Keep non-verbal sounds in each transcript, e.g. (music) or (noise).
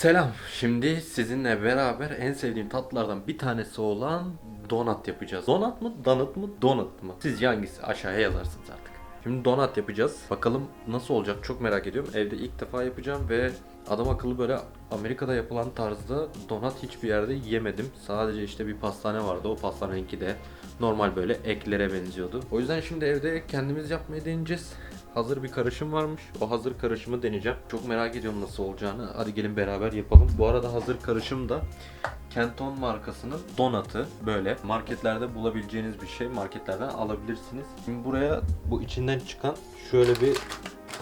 Selam. Şimdi sizinle beraber en sevdiğim tatlılardan bir tanesi olan donat yapacağız. Donat mı, donut mu, donut mu? Sizce hangisi? Aşağıya yazarsınız artık. Şimdi donat yapacağız. Bakalım nasıl olacak çok merak ediyorum. Evde ilk defa yapacağım ve adam akıllı böyle Amerika'da yapılan tarzda donat hiçbir yerde yemedim. Sadece işte bir pastane vardı. O pastanenki de normal böyle eklere benziyordu. O yüzden şimdi evde kendimiz yapmayı deneyeceğiz. Hazır bir karışım varmış. O hazır karışımı deneyeceğim. Çok merak ediyorum nasıl olacağını. Hadi gelin beraber yapalım. Bu arada hazır karışım da Kenton markasının donatı böyle marketlerde bulabileceğiniz bir şey. Marketlerden alabilirsiniz. Şimdi buraya bu içinden çıkan şöyle bir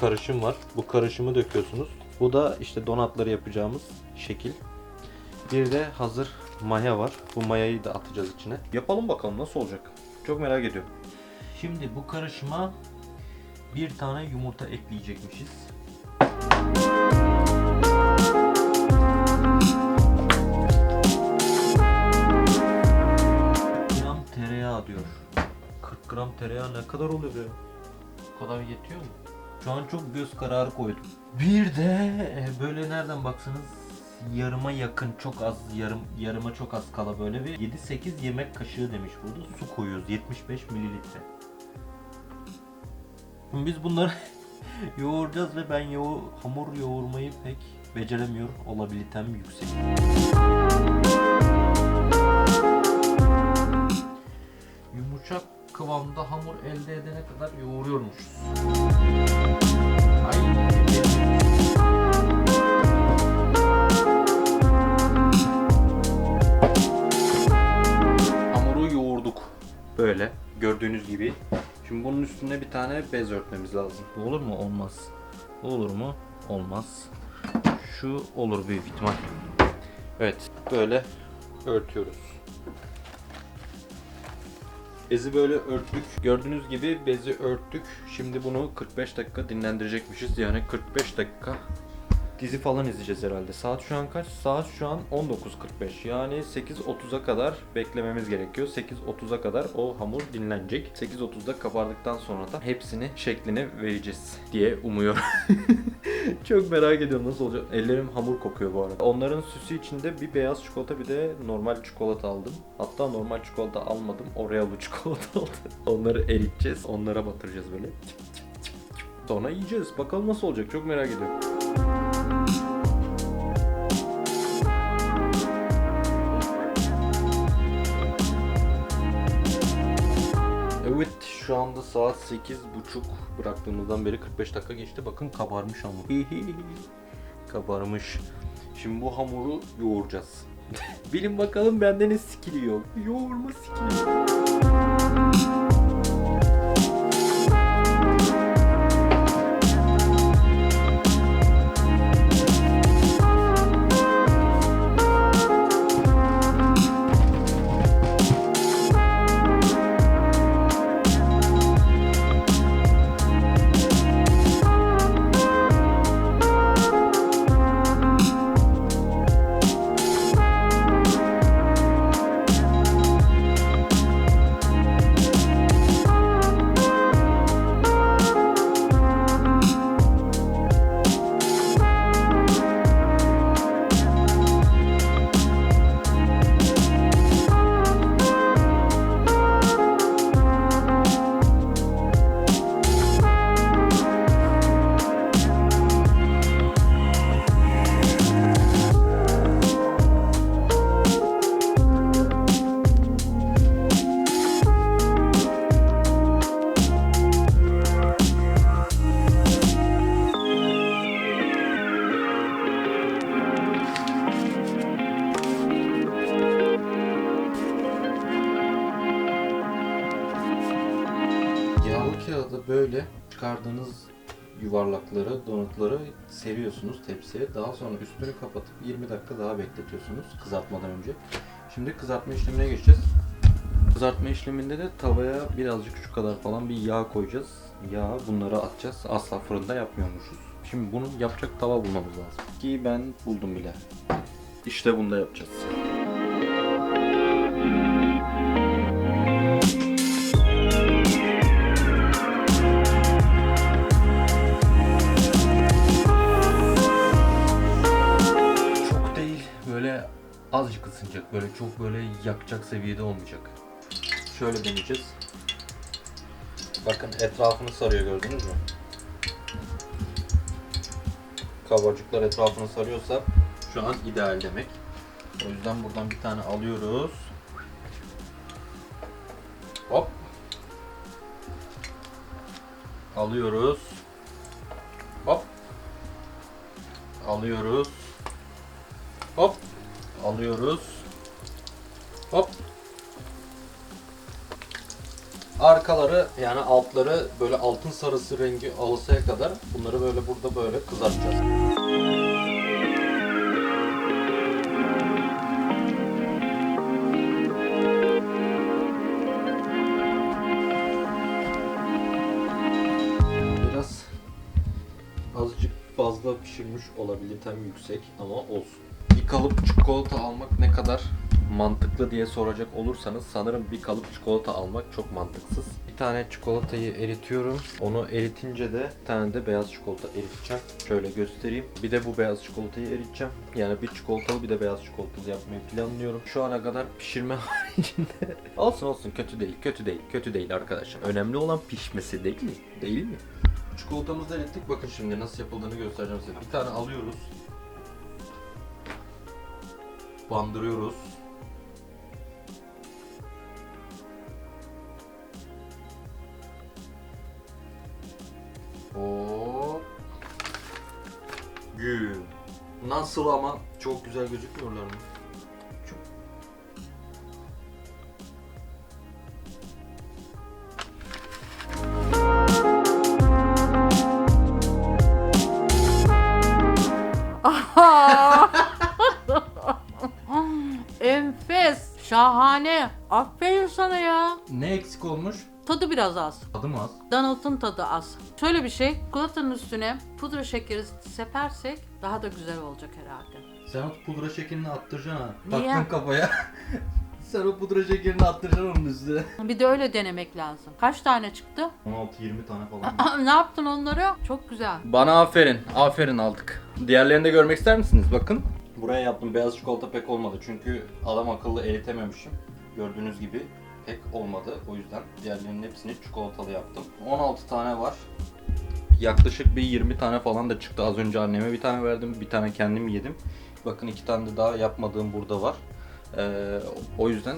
karışım var. Bu karışımı döküyorsunuz. Bu da işte donatları yapacağımız şekil. Bir de hazır maya var. Bu mayayı da atacağız içine. Yapalım bakalım nasıl olacak. Çok merak ediyorum. Şimdi bu karışıma bir tane yumurta ekleyecekmişiz. gram tereyağı diyor. 40 gram tereyağı ne kadar oluyor be? Bu kadar yetiyor mu? Şu an çok göz kararı koydum. Bir de e, böyle nereden baksanız yarıma yakın çok az yarım yarıma çok az kala böyle bir 7-8 yemek kaşığı demiş burada su koyuyoruz 75 mililitre. Biz bunları (laughs) yoğuracağız ve ben yoğur, hamur yoğurmayı pek beceremiyor olabilitem yüksek. Yumuşak kıvamda hamur elde edene kadar yoğuruyormuşuz. Hamuru yoğurduk. Böyle gördüğünüz gibi. Şimdi bunun üstüne bir tane bez örtmemiz lazım. Bu olur mu? Olmaz. Bu olur mu? Olmaz. Şu olur büyük ihtimal. Evet, böyle örtüyoruz. Bezi böyle örttük. Gördüğünüz gibi bezi örttük. Şimdi bunu 45 dakika dinlendirecekmişiz. Yani 45 dakika dizi falan izleyeceğiz herhalde. Saat şu an kaç? Saat şu an 19.45. Yani 8.30'a kadar beklememiz gerekiyor. 8.30'a kadar o hamur dinlenecek. 8.30'da kabardıktan sonra da hepsini şeklini vereceğiz diye umuyorum. (laughs) Çok merak ediyorum nasıl olacak. Ellerim hamur kokuyor bu arada. Onların süsü içinde bir beyaz çikolata bir de normal çikolata aldım. Hatta normal çikolata almadım. Oreo'lu çikolata aldım. (laughs) Onları eriteceğiz. Onlara batıracağız böyle. Sonra yiyeceğiz. Bakalım nasıl olacak. Çok merak ediyorum. Şu anda saat 8.30 bıraktığımızdan beri 45 dakika geçti. Bakın kabarmış hamur. kabarmış. Şimdi bu hamuru yoğuracağız. (laughs) Bilin bakalım bende ne skili. Yoğurma skili. Böyle çıkardığınız yuvarlakları, donutları seriyorsunuz tepsiye. Daha sonra üstünü kapatıp 20 dakika daha bekletiyorsunuz kızartmadan önce. Şimdi kızartma işlemine geçeceğiz. Kızartma işleminde de tavaya birazcık şu kadar falan bir yağ koyacağız. Yağ bunları atacağız. Asla fırında yapmıyormuşuz. Şimdi bunu yapacak tava bulmamız lazım. Ki ben buldum bile. İşte bunda yapacağız. Böyle çok böyle yakacak seviyede olmayacak. Şöyle deneyeceğiz. Bakın etrafını sarıyor gördünüz mü? Kabarcıklar etrafını sarıyorsa şu an ideal demek. O yüzden buradan bir tane alıyoruz. Hop. Alıyoruz. Hop. Alıyoruz. Hop. Alıyoruz. Hop. Arkaları yani altları böyle altın sarısı rengi alasaya kadar bunları böyle burada böyle kızartacağız. Biraz azıcık fazla pişirmiş olabilitem yüksek ama olsun. Bir kalıp çikolata almak ne kadar mantıklı diye soracak olursanız sanırım bir kalıp çikolata almak çok mantıksız. Bir tane çikolatayı eritiyorum. Onu eritince de bir tane de beyaz çikolata eriteceğim. Şöyle göstereyim. Bir de bu beyaz çikolatayı eriteceğim. Yani bir çikolatalı bir de beyaz çikolatalı yapmayı planlıyorum. Şu ana kadar pişirme (laughs) haricinde olsun olsun kötü değil kötü değil kötü değil arkadaşlar. Önemli olan pişmesi değil mi? Değil mi? Çikolatamızı erittik. Bakın şimdi nasıl yapıldığını göstereceğim size. Bir tane alıyoruz. Bandırıyoruz. Nasıl ama çok güzel gözükmüyorlar mı? Çok. (laughs) Enfes. Şahane. Aferin sana ya. Ne eksik olmuş? Tadı biraz az. Adım az. Donald'ın tadı az. Şöyle bir şey. Çikolatanın üstüne pudra şekeri sepersek daha da güzel olacak herhalde. Sen o pudra şekerini attıracaksın ha. Niye? Taktın kafaya. (laughs) Sen o pudra şekerini attıracaksın onun üstüne. Bir de öyle denemek lazım. Kaç tane çıktı? 16-20 tane falan. (laughs) ne yaptın onları? Çok güzel. Bana aferin. Aferin aldık. Diğerlerini de görmek ister misiniz? Bakın. Buraya yaptım. Beyaz çikolata pek olmadı. Çünkü adam akıllı eritememişim. Gördüğünüz gibi pek olmadı. O yüzden diğerlerinin hepsini çikolatalı yaptım. 16 tane var. Yaklaşık bir 20 tane falan da çıktı. Az önce anneme bir tane verdim. Bir tane kendim yedim. Bakın iki tane de daha yapmadığım burada var. Ee, o yüzden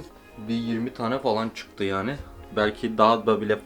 bir 20 tane falan çıktı yani. Belki daha da bile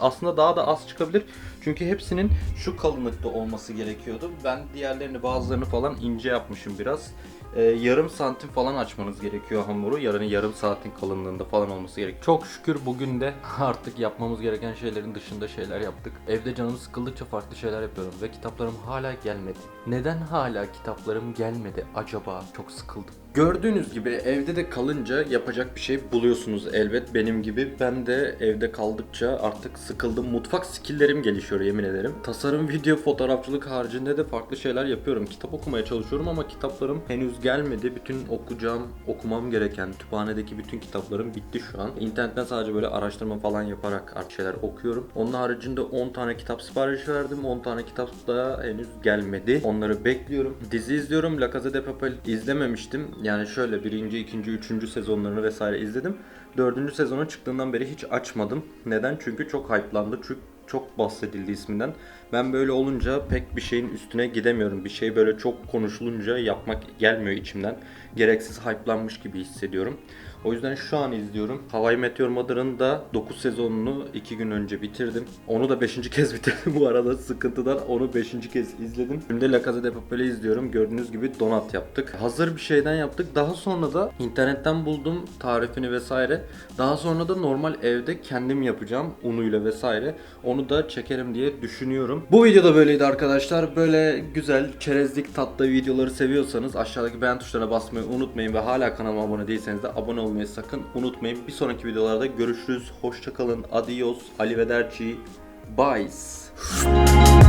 aslında daha da az çıkabilir. Çünkü hepsinin şu kalınlıkta olması gerekiyordu. Ben diğerlerini bazılarını falan ince yapmışım biraz. Ee, yarım santim falan açmanız gerekiyor hamuru. Yarın yarım saatin kalınlığında falan olması gerekiyor. Çok şükür bugün de (laughs) artık yapmamız gereken şeylerin dışında şeyler yaptık. Evde canım sıkıldıkça farklı şeyler yapıyorum ve kitaplarım hala gelmedi. Neden hala kitaplarım gelmedi acaba? Çok sıkıldım. Gördüğünüz gibi evde de kalınca yapacak bir şey buluyorsunuz elbet benim gibi. Ben de evde kaldıkça artık sıkıldım. Mutfak skilllerim gelişiyor yemin ederim. Tasarım, video, fotoğrafçılık haricinde de farklı şeyler yapıyorum. Kitap okumaya çalışıyorum ama kitaplarım henüz gelmedi. Bütün okuyacağım, okumam gereken kütüphanedeki bütün kitaplarım bitti şu an. İnternetten sadece böyle araştırma falan yaparak artık şeyler okuyorum. Onun haricinde 10 tane kitap sipariş verdim. 10 tane kitap da henüz gelmedi. Onları bekliyorum. Dizi izliyorum. La Casa de Papel izlememiştim. Yani şöyle birinci, ikinci, üçüncü sezonlarını vesaire izledim. Dördüncü sezona çıktığından beri hiç açmadım. Neden? Çünkü çok hype'landı. Çünkü çok bahsedildi isminden. Ben böyle olunca pek bir şeyin üstüne gidemiyorum. Bir şey böyle çok konuşulunca yapmak gelmiyor içimden. Gereksiz hype'lanmış gibi hissediyorum. O yüzden şu an izliyorum. Hawaii Meteor Mother'ın da 9 sezonunu 2 gün önce bitirdim. Onu da 5. kez (laughs) bitirdim bu arada sıkıntıdan onu 5. kez izledim. Şimdi La Casa de Papel'i izliyorum. Gördüğünüz gibi donat yaptık. Hazır bir şeyden yaptık. Daha sonra da internetten buldum tarifini vesaire. Daha sonra da normal evde kendim yapacağım unuyla vesaire. Onu da çekerim diye düşünüyorum. Bu video da böyleydi arkadaşlar. Böyle güzel çerezlik tatlı videoları seviyorsanız aşağıdaki beğen tuşlarına basmayı unutmayın ve hala kanalıma abone değilseniz de abone olmayı sakın unutmayın. Bir sonraki videolarda görüşürüz. Hoşçakalın. Adios. Arrivederci. Bye.